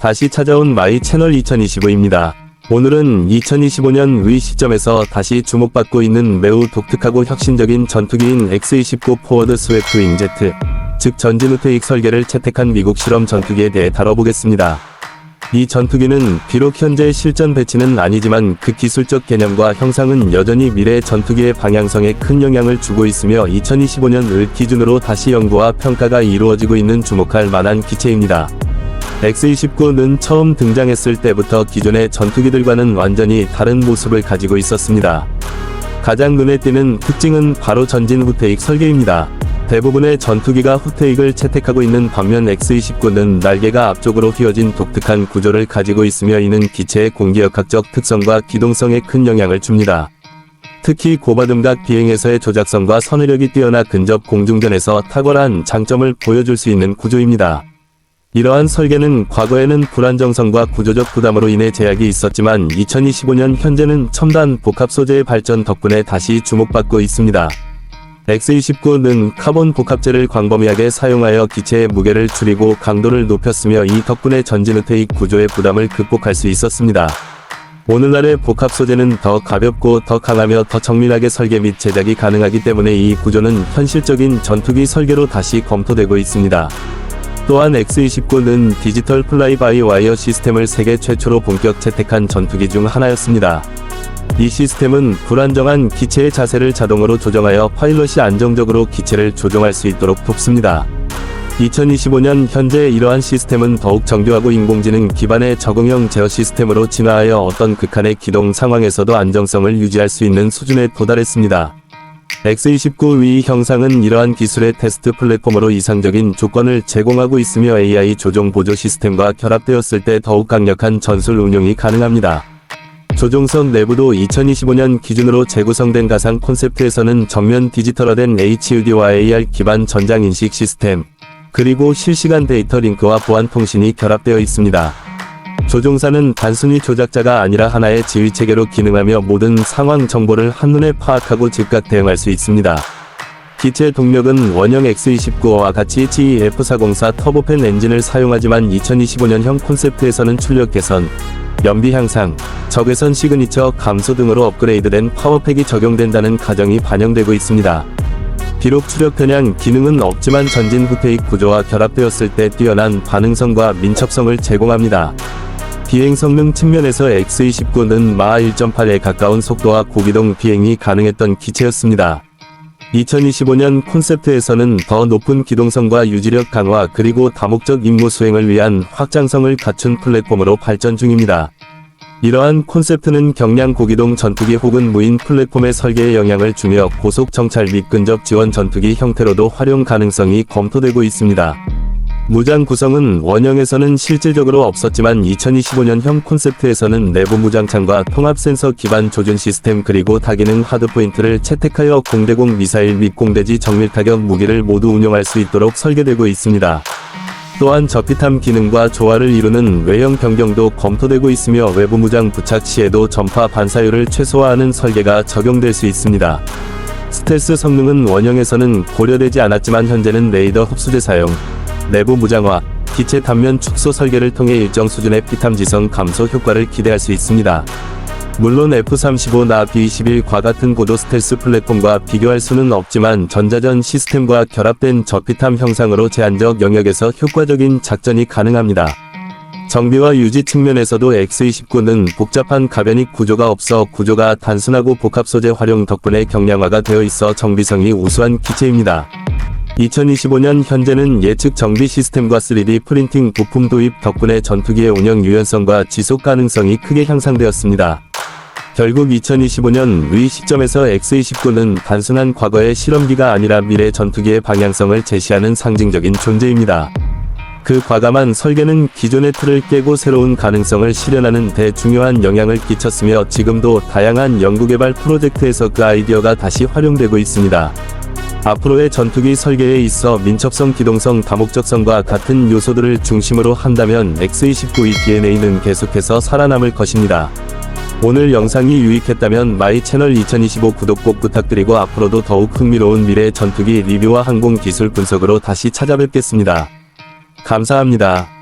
다시 찾아온 마이 채널 2025입니다. 오늘은 2025년 의 시점에서 다시 주목받고 있는 매우 독특하고 혁신적인 전투기인 X-29 포워드 스웨프트 윙제트, 즉 전진 우테익 설계를 채택한 미국 실험 전투기에 대해 다뤄보겠습니다. 이 전투기는 비록 현재 실전 배치는 아니지만 그 기술적 개념과 형상은 여전히 미래 전투기의 방향성에 큰 영향을 주고 있으며 2025년을 기준으로 다시 연구와 평가가 이루어지고 있는 주목할 만한 기체입니다. X-29는 처음 등장했을 때부터 기존의 전투기들과는 완전히 다른 모습을 가지고 있었습니다. 가장 눈에 띄는 특징은 바로 전진 후퇴익 설계입니다. 대부분의 전투기가 후퇴익을 채택하고 있는 반면 X-29는 날개가 앞쪽으로 휘어진 독특한 구조를 가지고 있으며 이는 기체의 공기역학적 특성과 기동성에 큰 영향을 줍니다. 특히 고바등각 비행에서의 조작성과 선회력이 뛰어나 근접 공중전에서 탁월한 장점을 보여줄 수 있는 구조입니다. 이러한 설계는 과거에는 불안정성과 구조적 부담으로 인해 제약이 있었지만 2025년 현재는 첨단 복합 소재의 발전 덕분에 다시 주목받고 있습니다. X-29는 카본 복합재를 광범위하게 사용하여 기체의 무게를 줄이고 강도를 높였으며 이 덕분에 전진우테익 구조의 부담을 극복할 수 있었습니다. 오늘날의 복합 소재는 더 가볍고 더 강하며 더 정밀하게 설계 및 제작이 가능하기 때문에 이 구조는 현실적인 전투기 설계로 다시 검토되고 있습니다. 또한 X-29는 디지털 플라이 바이 와이어 시스템을 세계 최초로 본격 채택한 전투기 중 하나였습니다. 이 시스템은 불안정한 기체의 자세를 자동으로 조정하여 파일럿이 안정적으로 기체를 조종할 수 있도록 돕습니다. 2025년 현재 이러한 시스템은 더욱 정교하고 인공지능 기반의 적응형 제어 시스템으로 진화하여 어떤 극한의 기동 상황에서도 안정성을 유지할 수 있는 수준에 도달했습니다. X29위 형상은 이러한 기술의 테스트 플랫폼으로 이상적인 조건을 제공하고 있으며 AI 조종 보조 시스템과 결합되었을 때 더욱 강력한 전술 운용이 가능합니다. 조종석 내부도 2025년 기준으로 재구성된 가상 콘셉트에서는 전면 디지털화된 HUD와 AR 기반 전장 인식 시스템, 그리고 실시간 데이터 링크와 보안 통신이 결합되어 있습니다. 조종사는 단순히 조작자가 아니라 하나의 지휘 체계로 기능하며 모든 상황 정보를 한눈에 파악하고 즉각 대응할 수 있습니다. 기체 동력은 원형 X-29와 같이 GE-F404 터보팬 엔진을 사용하지만 2025년형 콘셉트에서는 출력 개선, 연비 향상, 적외선 시그니처 감소 등으로 업그레이드된 파워팩이 적용된다는 가정이 반영되고 있습니다. 비록 추력 편향 기능은 없지만 전진 후퇴익 구조와 결합되었을 때 뛰어난 반응성과 민첩성을 제공합니다. 비행 성능 측면에서 X-29는 마하 1.8에 가까운 속도와 고기동 비행이 가능했던 기체였습니다. 2025년 콘셉트에서는 더 높은 기동성과 유지력 강화 그리고 다목적 임무 수행을 위한 확장성을 갖춘 플랫폼으로 발전 중입니다. 이러한 콘셉트는 경량 고기동 전투기 혹은 무인 플랫폼의 설계에 영향을 주며 고속 정찰 및 근접 지원 전투기 형태로도 활용 가능성이 검토되고 있습니다. 무장 구성은 원형에서는 실질적으로 없었지만 2025년형 콘셉트에서는 내부 무장창과 통합 센서 기반 조준 시스템 그리고 다기능 하드포인트를 채택하여 공대공 미사일 및 공대지 정밀 타격 무기를 모두 운용할 수 있도록 설계되고 있습니다. 또한 저피탐 기능과 조화를 이루는 외형 변경도 검토되고 있으며 외부 무장 부착 시에도 전파 반사율을 최소화하는 설계가 적용될 수 있습니다. 스텔스 성능은 원형에서는 고려되지 않았지만 현재는 레이더 흡수제 사용, 내부 무장화, 기체 단면 축소 설계를 통해 일정 수준의 피탐 지성 감소 효과를 기대할 수 있습니다. 물론 F-35나 B-21과 같은 고도 스텔스 플랫폼과 비교할 수는 없지만 전자전 시스템과 결합된 저피탐 형상으로 제한적 영역에서 효과적인 작전이 가능합니다. 정비와 유지 측면에서도 X-29는 복잡한 가변익 구조가 없어 구조가 단순하고 복합 소재 활용 덕분에 경량화가 되어 있어 정비성이 우수한 기체입니다. 2025년 현재는 예측 정비 시스템과 3D 프린팅 부품 도입 덕분에 전투기의 운영 유연성과 지속 가능성이 크게 향상되었습니다. 결국 2025년 의 시점에서 X-29는 단순한 과거의 실험기가 아니라 미래 전투기의 방향성을 제시하는 상징적인 존재입니다. 그 과감한 설계는 기존의 틀을 깨고 새로운 가능성을 실현하는 데 중요한 영향을 끼쳤으며 지금도 다양한 연구개발 프로젝트에서 그 아이디어가 다시 활용되고 있습니다. 앞으로의 전투기 설계에 있어 민첩성, 기동성, 다목적성과 같은 요소들을 중심으로 한다면 X-29의 DNA는 계속해서 살아남을 것입니다. 오늘 영상이 유익했다면 마이 채널 2025 구독 꼭 부탁드리고 앞으로도 더욱 흥미로운 미래 전투기 리뷰와 항공 기술 분석으로 다시 찾아뵙겠습니다. 감사합니다.